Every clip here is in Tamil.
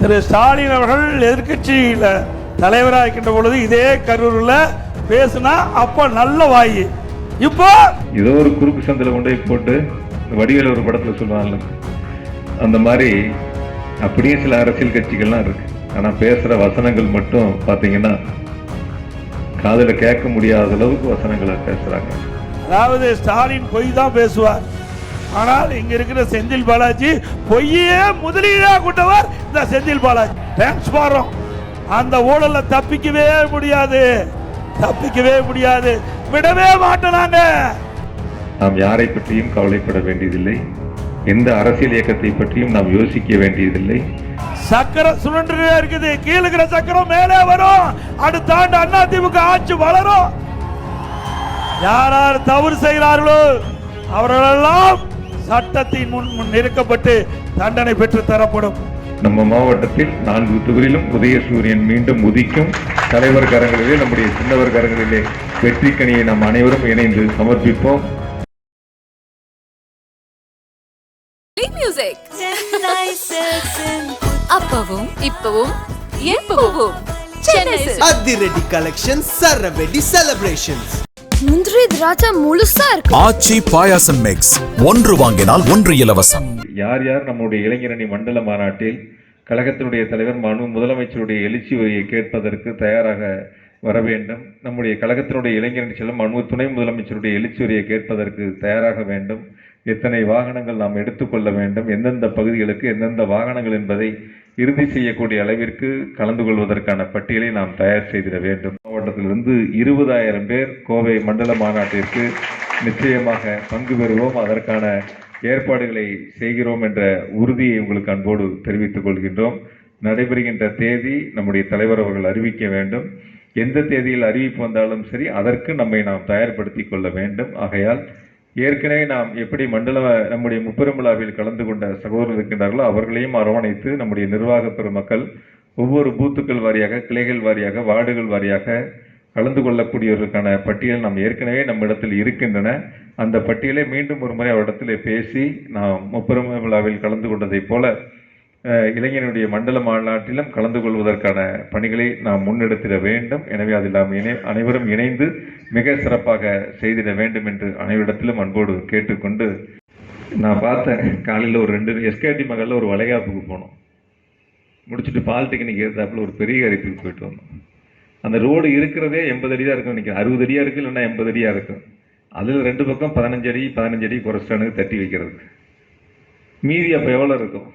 திரு ஸ்டாலின் அவர்கள் எதிர்க்கட்சியில் தலைவராக இருக்கின்ற பொழுது இதே கரூரில் பேசுனா அப்போ நல்ல வாய். இப்போ ஏதோ ஒரு குறுக்கு சந்தில கொண்டு போய் போட்டு வடிவேல் ஒரு படத்துல சொல்லுவாங்கல்ல அந்த மாதிரி அப்படியே சில அரசியல் கட்சிகள்லாம் இருக்கு. ஆனா பேசுற வசனங்கள் மட்டும் பாத்தீங்கன்னா காதுல கேட்க முடியாத அளவுக்கு வசனங்களை பேசுறாங்க. அதாவது ஸ்டாலின் பொய் தான் பேசுவார். ஆனால் இங்க இருக்கிற செந்தில் பாலாஜி பொய்யே முதலீடா கொண்டவர் இந்த செந்தில் பாலாஜி. டிரான்ஸ்பாரம் அந்த ஊழல்ல தப்பிக்கவே முடியாது. தப்பிக்கவே முடியாது. விடவே மாட்டோம் நாங்க நாம் யாரை பற்றியும் கவலைப்பட வேண்டியதில்லை. எந்த அரசியல் இயக்கத்தை பற்றியும் நாம் யோசிக்க வேண்டியதில்லை. சக்கரம் சுழன்றுட்டே இருக்குது. கீழ இருக்கிற சக்கரம் மேலே வரும். அடுத்த ஆண்டு அண்ணா திமுக ஆட்சி வளரும். யார் யார் தவறு செய்கிறார்களோ அவர்களெல்லாம் சட்டத்தின் முன் முன் நிறுக்கப்பட்டு தண்டனை பெற்று தரப்படும். நம்ம மாவட்டத்தில் நான்கு தொகுதியிலும் உதயசூரியன் மீண்டும் உதிக்கும். தலைவர் கரங்களிலே நம்முடைய சின்னவர் கரங்களிலே வெற்றி கனியை நாம் அனைவரும் இணைந்து சமர்ப்பிப்போம். மியூசிக் அப்பவும் இப்பவும் எப்பவும். அதிரடி கலெக்ஷன் சரவெடி செலிப்ரேஷன்ஸ் முந்திரி திராட்சை முழுசா இருக்கு. ஆச்சி பாயாசம் மிக்ஸ் ஒன்று வாங்கினால் ஒன்று இலவசம். யார் யார் நம்முடைய இளைஞரணி மண்டல மாநாட்டில் கழகத்தினுடைய தலைவர் மனு முதலமைச்சருடைய எழுச்சி உரையை கேட்பதற்கு தயாராக வர வேண்டும். நம்முடைய கழகத்தினுடைய இளைஞரணி செல்லும் மனு துணை முதலமைச்சருடைய எழுச்சி உரையை கேட்பதற்கு தயாராக வேண்டும். எத்தனை வாகனங்கள் நாம் எடுத்துக்கொள்ள வேண்டும். எந்தெந்த பகுதிகளுக்கு எந்தெந்த வாகனங்கள் என்பதை இறுதி செய்யக்கூடிய அளவிற்கு கலந்து கொள்வதற்கான பட்டியலை நாம் தயார் செய்திட வேண்டும். மாவட்டத்திலிருந்து இருபதாயிரம் பேர் கோவை மண்டல மாநாட்டிற்கு நிச்சயமாக பங்கு பெறுவோம். அதற்கான ஏற்பாடுகளை செய்கிறோம் என்ற உறுதியை உங்களுக்கு அன்போடு தெரிவித்துக் கொள்கின்றோம். நடைபெறுகின்ற தேதி நம்முடைய தலைவர் அவர்கள் அறிவிக்க வேண்டும். எந்த தேதியில் அறிவிப்பு வந்தாலும் சரி அதற்கு நம்மை நாம் தயார்படுத்திக் கொள்ள வேண்டும். ஆகையால் ஏற்கனவே நாம் எப்படி மண்டல நம்முடைய முப்பெரும் விழாவில் கலந்து கொண்ட சகோதரர்கள் இருக்கின்றார்களோ அவர்களையும் அரவணைத்து நம்முடைய நிர்வாக பெருமக்கள் ஒவ்வொரு பூத்துக்கள் வாரியாக கிளைகள் வாரியாக வார்டுகள் வாரியாக கலந்து கொள்ளக்கூடியவர்களுக்கான பட்டியல் நாம் ஏற்கனவே நம்மிடத்தில் இருக்கின்றன. அந்த பட்டியலை மீண்டும் ஒரு முறை அவரிடத்தில் பேசி நாம் முப்பெரும் விழாவில் கலந்து கொண்டதைப் போல இளைஞனுடைய மண்டல மாநாட்டிலும் கலந்து கொள்வதற்கான பணிகளை நாம் முன்னெடுத்திட வேண்டும். எனவே அதில் நாம் இணை அனைவரும் இணைந்து மிக சிறப்பாக செய்திட வேண்டும் என்று அனைவரிடத்திலும் அன்போடு கேட்டுக்கொண்டு நான் பார்த்தேன் காலையில் ஒரு ரெண்டு எஸ்கேடி மகளில் ஒரு வளைகாப்புக்கு போனோம். முடிச்சுட்டு பாலிடெக்னிக் ஏற்றாப்புல ஒரு பெரிய அரிப்புக்கு போயிட்டு வந்தோம். அந்த ரோடு இருக்கிறதே எண்பது அடி தான் இருக்கும். நினைக்கிறேன் அறுபது அடியாக இருக்குது இல்லைன்னா எண்பது அடியாக இருக்கும். அதில் ரெண்டு பக்கம் பதினஞ்சு அடி பதினஞ்சு அடி குறைச்சானுக்கு தட்டி வைக்கிறதுக்கு. மீதி அப்போ எவ்வளோ இருக்கும்?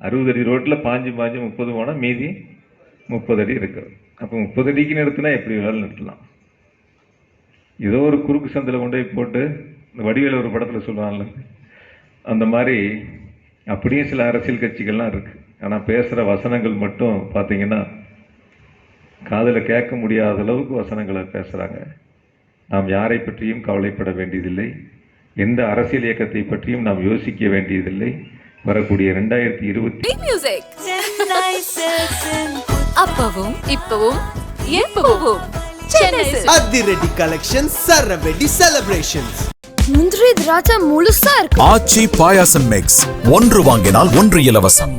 அறுபது அடி ரோட்டில் பாஞ்சு பாஞ்சு முப்பது போனால் மீதி முப்பது அடி இருக்குது அப்போ முப்பது அடிக்கு நிறுத்தினா எப்படி வேணாலும் நிறுத்தலாம் ஏதோ ஒரு குறுக்கு சந்தில் கொண்டு போய் போட்டு இந்த வடிவேல ஒரு படத்தில் சொல்லுவாங்கல்ல அந்த மாதிரி அப்படியே சில அரசியல் கட்சிகள்லாம் இருக்குது ஆனால் பேசுகிற வசனங்கள் மட்டும் பார்த்தீங்கன்னா காதில் கேட்க முடியாத அளவுக்கு வசனங்களை பேசுகிறாங்க நாம் யாரை பற்றியும் கவலைப்பட வேண்டியதில்லை. எந்த அரசியல் இயக்கத்தை பற்றியும் நாம் யோசிக்க வேண்டியதில்லை. வரக்கூடிய ரெண்டாயிரத்தி இருபத்தி மியூசிக் அப்பவும் இப்பவும் எப்பவும். அதிரடி கலெக்ஷன் சரவெடி செலிப்ரேஷன்ஸ் முந்திரி திராட்சை முழுசா இருக்கு. ஆச்சி பாயாசம் மிக்ஸ் ஒன்று வாங்கினால் ஒன்று இலவசம்.